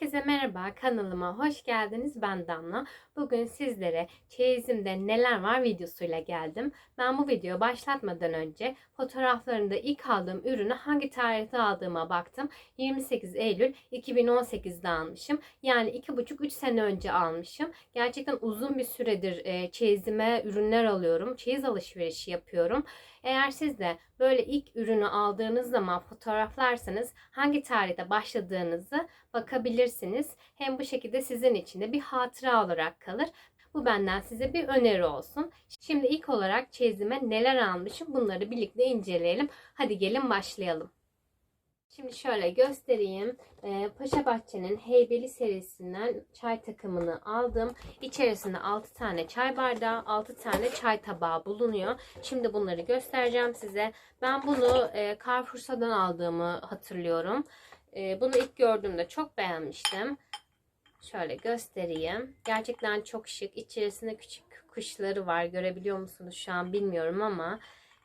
Herkese merhaba kanalıma hoş geldiniz ben Damla. Bugün sizlere çeyizimde neler var videosuyla geldim. Ben bu videoyu başlatmadan önce fotoğraflarında ilk aldığım ürünü hangi tarihte aldığıma baktım. 28 Eylül 2018'de almışım. Yani 2,5-3 sene önce almışım. Gerçekten uzun bir süredir çeyizime ürünler alıyorum. Çeyiz alışverişi yapıyorum. Eğer siz de böyle ilk ürünü aldığınız zaman fotoğraflarsanız hangi tarihte başladığınızı bakabilirsiniz. Hem bu şekilde sizin için de bir hatıra olarak kalır. Bu benden size bir öneri olsun. Şimdi ilk olarak çeyizime neler almışım bunları birlikte inceleyelim. Hadi gelin başlayalım. Şimdi şöyle göstereyim. Ee, Paşa Bahçe'nin Heybeli serisinden çay takımını aldım. İçerisinde 6 tane çay bardağı, 6 tane çay tabağı bulunuyor. Şimdi bunları göstereceğim size. Ben bunu e, Carrefour'dan aldığımı hatırlıyorum. E, bunu ilk gördüğümde çok beğenmiştim. Şöyle göstereyim. Gerçekten çok şık. İçerisinde küçük kuşları var. Görebiliyor musunuz şu an bilmiyorum ama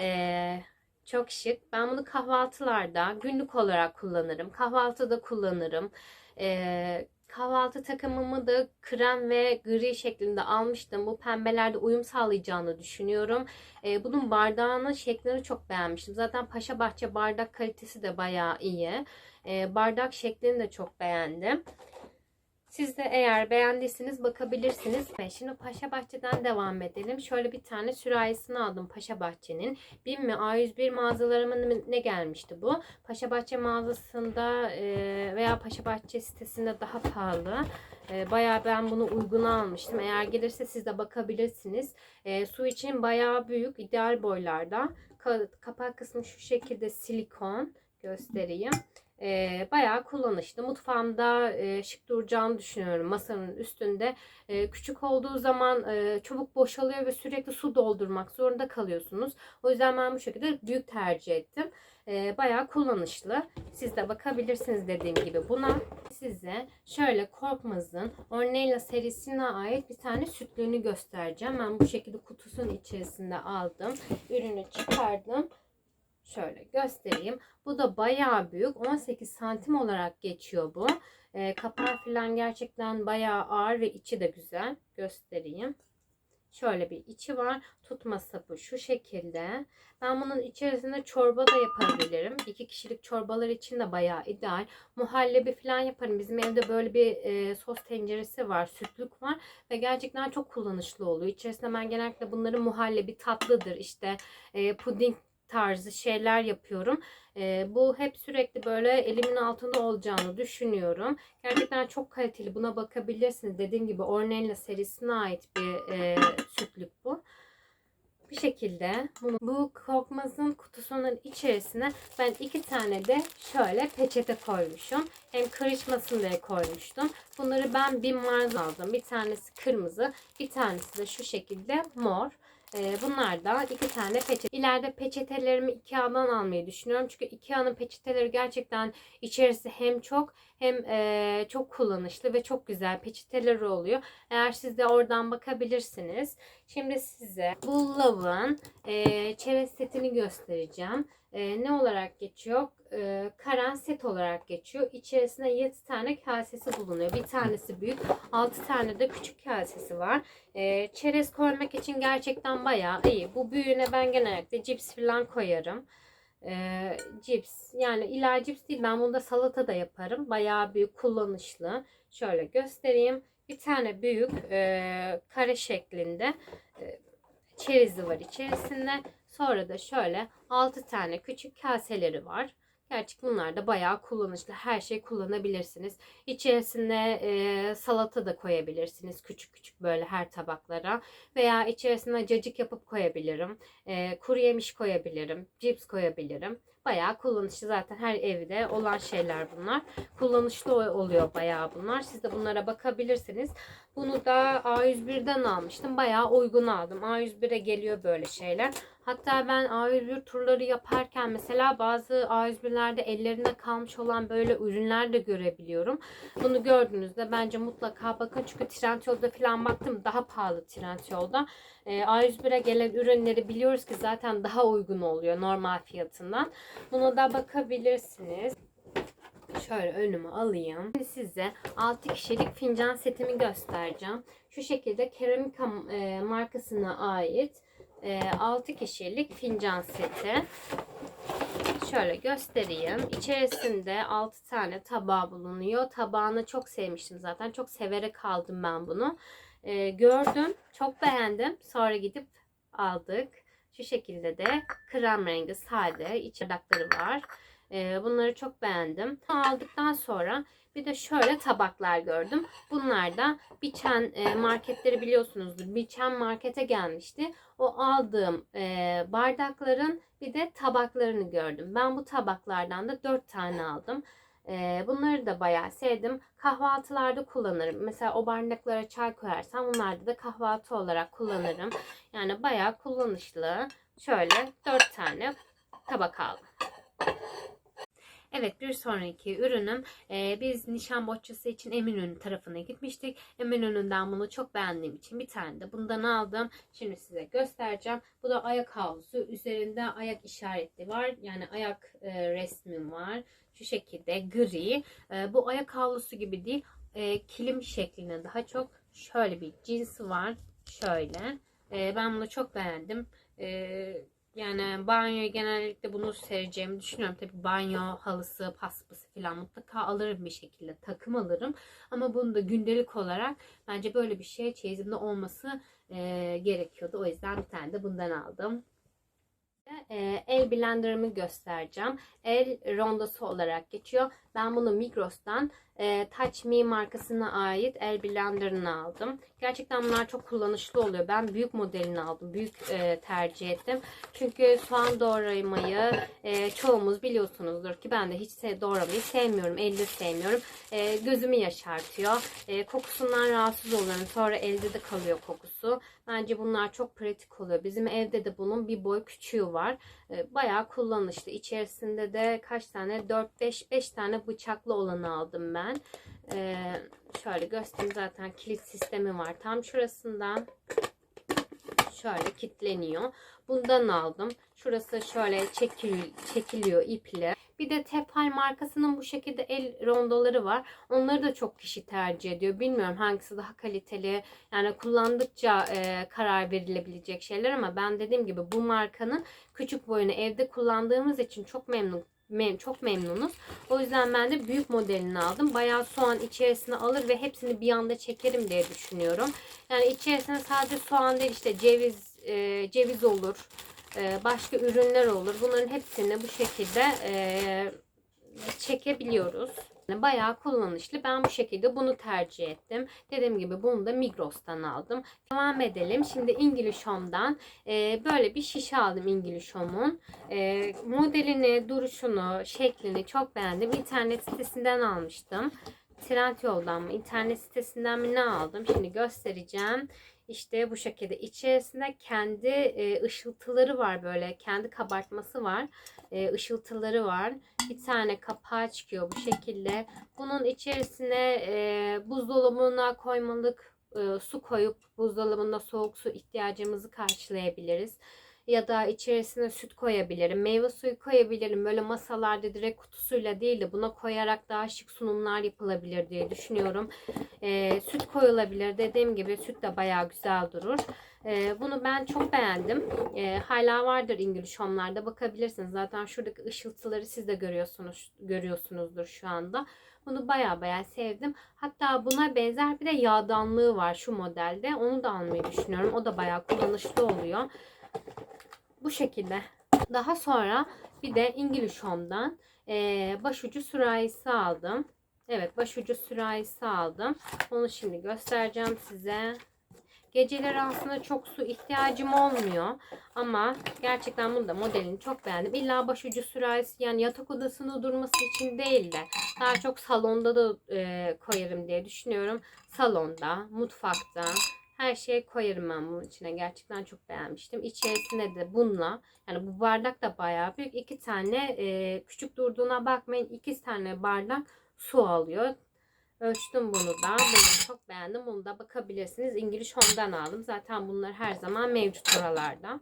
e, çok şık. Ben bunu kahvaltılarda günlük olarak kullanırım. Kahvaltıda kullanırım. E, kahvaltı takımımı da krem ve gri şeklinde almıştım. Bu pembelerde uyum sağlayacağını düşünüyorum. E, bunun bardağının şeklini çok beğenmiştim. Zaten Paşa Bahçe bardak kalitesi de bayağı iyi. E, bardak şeklini de çok beğendim. Siz de eğer beğendiyseniz bakabilirsiniz. Şimdi Paşa Bahçe'den devam edelim. Şöyle bir tane sürahisini aldım Paşa Bahçe'nin. BİM mi A101 mağazalarımın ne gelmişti bu? Paşa Bahçe mağazasında e, veya Paşa Bahçe sitesinde daha pahalı. E, bayağı ben bunu uyguna almıştım. Eğer gelirse siz de bakabilirsiniz. E, su için bayağı büyük, ideal boylarda. Ka- Kapak kısmı şu şekilde silikon göstereyim e, bayağı kullanışlı. Mutfağımda e, şık duracağını düşünüyorum masanın üstünde. E, küçük olduğu zaman e, çabuk boşalıyor ve sürekli su doldurmak zorunda kalıyorsunuz. O yüzden ben bu şekilde büyük tercih ettim. E, bayağı kullanışlı. Siz de bakabilirsiniz dediğim gibi buna. Size şöyle Korkmaz'ın Ornella serisine ait bir tane sütlüğünü göstereceğim. Ben bu şekilde kutusunun içerisinde aldım. Ürünü çıkardım. Şöyle göstereyim. Bu da bayağı büyük. 18 santim olarak geçiyor bu. E, kapağı falan gerçekten bayağı ağır ve içi de güzel. Göstereyim. Şöyle bir içi var. Tutma sapı şu şekilde. Ben bunun içerisinde çorba da yapabilirim. İki kişilik çorbalar için de bayağı ideal. Muhallebi falan yaparım. Bizim evde böyle bir e, sos tenceresi var. Sütlük var. Ve gerçekten çok kullanışlı oluyor. İçerisinde ben genellikle bunları muhallebi tatlıdır. işte e, puding tarzı şeyler yapıyorum. E, bu hep sürekli böyle elimin altında olacağını düşünüyorum. Gerçekten çok kaliteli. Buna bakabilirsiniz. Dediğim gibi Ornella serisine ait bir e, sütlük bu. Bir şekilde bunu, bu korkmazın kutusunun içerisine ben iki tane de şöyle peçete koymuşum. Hem karışmasın diye koymuştum. Bunları ben bir marz aldım. Bir tanesi kırmızı, bir tanesi de şu şekilde mor. Ee, bunlardan iki tane peçete. İleride peçetelerimi Ikea'dan almayı düşünüyorum. Çünkü Ikea'nın peçeteleri gerçekten içerisi hem çok hem e, çok kullanışlı ve çok güzel peçeteleri oluyor. Eğer siz de oradan bakabilirsiniz. Şimdi size bu Love'ın e, çerez setini göstereceğim. E, ne olarak geçiyor? E, Karen set olarak geçiyor. İçerisinde 7 tane kasesi bulunuyor. Bir tanesi büyük, 6 tane de küçük kasesi var. E, çerez koymak için gerçekten bayağı iyi. Bu büyüğüne ben genellikle cips falan koyarım. E, cips yani illa cips değil ben bunda salata da yaparım. Bayağı büyük kullanışlı. Şöyle göstereyim. Bir tane büyük e, kare şeklinde e, çerezi var içerisinde. Sonra da şöyle 6 tane küçük kaseleri var. Gerçi bunlar da bayağı kullanışlı. Her şey kullanabilirsiniz. İçerisine e, salata da koyabilirsiniz. Küçük küçük böyle her tabaklara. Veya içerisine cacık yapıp koyabilirim. E, kuru yemiş koyabilirim. Cips koyabilirim. Bayağı kullanışlı zaten her evde olan şeyler bunlar. Kullanışlı oluyor bayağı bunlar. Siz de bunlara bakabilirsiniz. Bunu da A101'den almıştım. Bayağı uygun aldım. A101'e geliyor böyle şeyler. Hatta ben A101 turları yaparken mesela bazı A101'lerde ellerinde kalmış olan böyle ürünler de görebiliyorum. Bunu gördüğünüzde bence mutlaka bakın. Çünkü Trendyol'da falan baktım daha pahalı Trendyol'da. E, A101'e gelen ürünleri biliyoruz ki zaten daha uygun oluyor normal fiyatından. Buna da bakabilirsiniz. şöyle önüme alayım. Şimdi size 6 kişilik fincan setimi göstereceğim. Şu şekilde Keramika e, markasına ait e, 6 kişilik fincan seti. Şöyle göstereyim. İçerisinde 6 tane tabağı bulunuyor. Tabağını çok sevmiştim zaten. Çok severek aldım ben bunu. E, gördüm. Çok beğendim. Sonra gidip aldık. Şu şekilde de krem rengi sade iç bardakları var. Ee, bunları çok beğendim. Aldıktan sonra bir de şöyle tabaklar gördüm. Bunlar da Biçen e, marketleri biliyorsunuzdur. Biçen markete gelmişti. O aldığım e, bardakların bir de tabaklarını gördüm. Ben bu tabaklardan da 4 tane aldım. Bunları da bayağı sevdim. Kahvaltılarda kullanırım. Mesela o bardaklara çay koyarsam bunlarda da kahvaltı olarak kullanırım. Yani bayağı kullanışlı. Şöyle 4 tane tabak aldım. Evet bir sonraki ürünüm e, biz nişan bohçası için Eminönü tarafına gitmiştik. Eminönü'nden bunu çok beğendiğim için bir tane de bundan aldım. Şimdi size göstereceğim. Bu da ayak havlusu. Üzerinde ayak işareti var. Yani ayak e, resmi var. Şu şekilde gri. E, bu ayak havlusu gibi değil. E, kilim şeklinde daha çok şöyle bir cinsi var. Şöyle. E, ben bunu çok beğendim. E, yani banyoya genellikle bunu sereceğimi düşünüyorum. Tabii banyo halısı, paspası falan mutlaka alırım bir şekilde. Takım alırım. Ama bunu da gündelik olarak bence böyle bir şey çeyizimde olması e, gerekiyordu. O yüzden bir tane de bundan aldım. E, el blenderımı göstereceğim. El rondosu olarak geçiyor. Ben bunu Migros'tan e, Touch Me markasına ait el blenderını aldım. Gerçekten bunlar çok kullanışlı oluyor. Ben büyük modelini aldım. Büyük e, tercih ettim. Çünkü soğan doğramayı e, çoğumuz biliyorsunuzdur ki ben de hiç se- doğramayı sevmiyorum. Elde sevmiyorum. E, gözümü yaşartıyor. E, kokusundan rahatsız oluyorum. Sonra elde de kalıyor kokusu. Bence bunlar çok pratik oluyor. Bizim evde de bunun bir boy küçüğü var. E, bayağı kullanışlı. İçerisinde de kaç tane? 4-5-5 tane bıçaklı olanı aldım ben. E, şöyle göstereyim zaten kilit sistemi var. Tam şurasından şöyle kilitleniyor. Bundan aldım. Şurası şöyle çekil, çekiliyor iple. Bir de Tefal markasının bu şekilde el rondoları var. Onları da çok kişi tercih ediyor. Bilmiyorum hangisi daha kaliteli. Yani kullandıkça e, karar verilebilecek şeyler ama ben dediğim gibi bu markanın küçük boyunu evde kullandığımız için çok memnun mem çok memnunuz. O yüzden ben de büyük modelini aldım. Bayağı soğan içerisine alır ve hepsini bir anda çekerim diye düşünüyorum. Yani içerisine sadece soğan değil işte ceviz e, ceviz olur. E, başka ürünler olur. Bunların hepsini bu şekilde e, çekebiliyoruz. Bayağı kullanışlı. Ben bu şekilde bunu tercih ettim. Dediğim gibi bunu da Migros'tan aldım. Devam edelim. Şimdi English Home'dan e, böyle bir şişe aldım English Home'un. E, modelini, duruşunu, şeklini çok beğendim. İnternet sitesinden almıştım. Trendyol'dan mı, internet sitesinden mi ne aldım? Şimdi göstereceğim. İşte bu şekilde. İçerisinde kendi e, ışıltıları var böyle. Kendi kabartması var. E, ışıltıları var. Bir tane kapağı çıkıyor bu şekilde. Bunun içerisine e, buzdolabına koymalık e, su koyup buzdolabında soğuk su ihtiyacımızı karşılayabiliriz ya da içerisine süt koyabilirim. Meyve suyu koyabilirim. Böyle masalarda direkt kutusuyla değil de buna koyarak daha şık sunumlar yapılabilir diye düşünüyorum. Ee, süt koyulabilir. Dediğim gibi süt de bayağı güzel durur. Ee, bunu ben çok beğendim. Ee, hala vardır İngiliz Home'larda bakabilirsiniz. Zaten şuradaki ışıltıları siz de görüyorsunuz görüyorsunuzdur şu anda. Bunu baya baya sevdim. Hatta buna benzer bir de yağdanlığı var şu modelde. Onu da almayı düşünüyorum. O da baya kullanışlı oluyor. Bu şekilde. Daha sonra bir de İngiliz Home'dan eee başucu sürahisi aldım. Evet başucu sürahisi aldım. Onu şimdi göstereceğim size. Geceleri aslında çok su ihtiyacım olmuyor. Ama gerçekten bunu da modelini çok beğendim. İlla başucu sürahisi yani yatak odasında durması için değil de daha çok salonda da e, koyarım diye düşünüyorum. Salonda, mutfakta her şeyi koyarım ben bunun içine. Gerçekten çok beğenmiştim. İçerisinde de bununla yani bu bardak da bayağı büyük. iki tane e, küçük durduğuna bakmayın. iki tane bardak su alıyor. Ölçtüm bunu da. Bunu çok beğendim. Bunu da bakabilirsiniz. İngiliz Home'dan aldım. Zaten bunlar her zaman mevcut oralarda.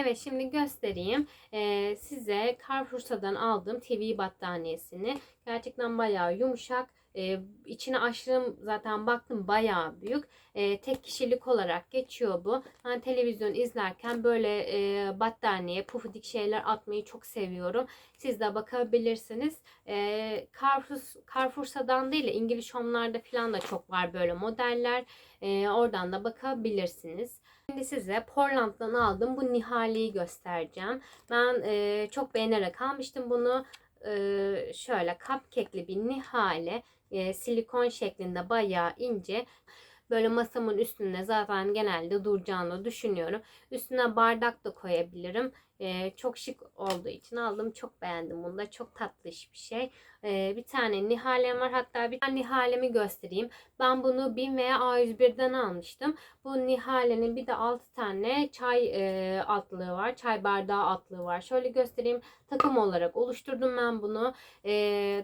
Evet şimdi göstereyim Ee, size Carrefour'dan aldığım TV battaniyesini. Gerçekten bayağı yumuşak. Ee, içine açtım zaten baktım bayağı büyük. Ee, tek kişilik olarak geçiyor bu. Ben televizyon izlerken böyle e, battaniye, pufidik şeyler atmayı çok seviyorum. Siz de bakabilirsiniz. Ee, Carrefour, Carrefour'dan değil de İngiliz Home'larda falan da çok var böyle modeller. Ee, oradan da bakabilirsiniz. Şimdi size Portland'dan aldığım bu Nihali'yi göstereceğim. Ben e, çok beğenerek almıştım bunu. E, şöyle cupcake'li bir Nihale. E, silikon şeklinde bayağı ince. Böyle masamın üstünde zaten genelde duracağını düşünüyorum. Üstüne bardak da koyabilirim. E, çok şık olduğu için aldım. Çok beğendim bunu da. Çok tatlış bir şey. E, bir tane Nihalem var. Hatta bir tane Nihalemi göstereyim. Ben bunu BİM veya A101'den almıştım. Bu Nihale'nin bir de 6 tane çay e, altlığı var. Çay bardağı altlığı var. Şöyle göstereyim. Takım olarak oluşturdum ben bunu. E,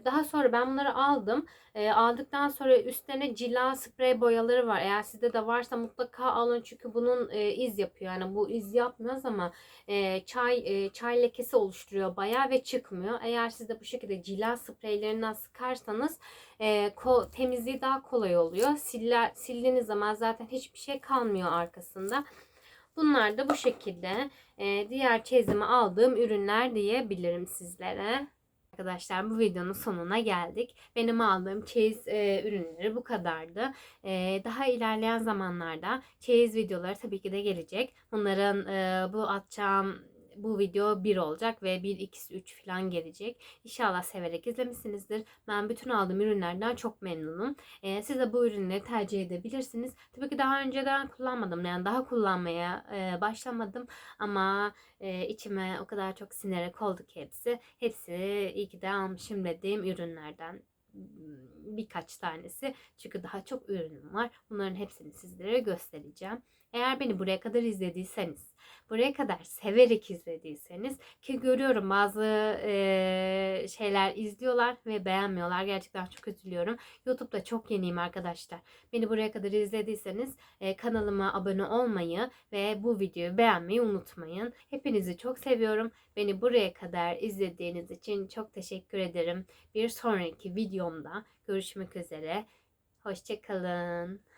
daha sonra ben bunları aldım. E, aldıktan sonra üstlerine cila sprey boyaları var. Eğer sizde de varsa mutlaka alın. Çünkü bunun e, iz yapıyor. Yani bu iz yapmaz ama e, çay e, çay lekesi oluşturuyor bayağı ve çıkmıyor. Eğer siz de bu şekilde cila spreylerinden sıkarsanız e, ko- temizliği daha kolay oluyor. Siller, sildiğiniz zaman zaten hiçbir şey kalmıyor arkasında. Bunlar da bu şekilde e, diğer çeyizime aldığım ürünler diyebilirim sizlere. Arkadaşlar bu videonun sonuna geldik. Benim aldığım çeyiz e, ürünleri bu kadardı. E, daha ilerleyen zamanlarda çeyiz videoları tabii ki de gelecek. Bunların e, bu atacağım bu video 1 olacak ve 1, 2, 3 falan gelecek. İnşallah severek izlemişsinizdir. Ben bütün aldığım ürünlerden çok memnunum. Ee, siz de bu ürünleri tercih edebilirsiniz. Tabii ki daha önceden kullanmadım. Yani daha kullanmaya e, başlamadım. Ama e, içime o kadar çok sinerek oldu ki hepsi. Hepsi iyi ki de almışım dediğim ürünlerden birkaç tanesi. Çünkü daha çok ürünüm var. Bunların hepsini sizlere göstereceğim. Eğer beni buraya kadar izlediyseniz, buraya kadar severek izlediyseniz ki görüyorum bazı e, şeyler izliyorlar ve beğenmiyorlar. Gerçekten çok üzülüyorum. YouTube'da çok yeniyim arkadaşlar. Beni buraya kadar izlediyseniz e, kanalıma abone olmayı ve bu videoyu beğenmeyi unutmayın. Hepinizi çok seviyorum. Beni buraya kadar izlediğiniz için çok teşekkür ederim. Bir sonraki videomda görüşmek üzere. Hoşçakalın.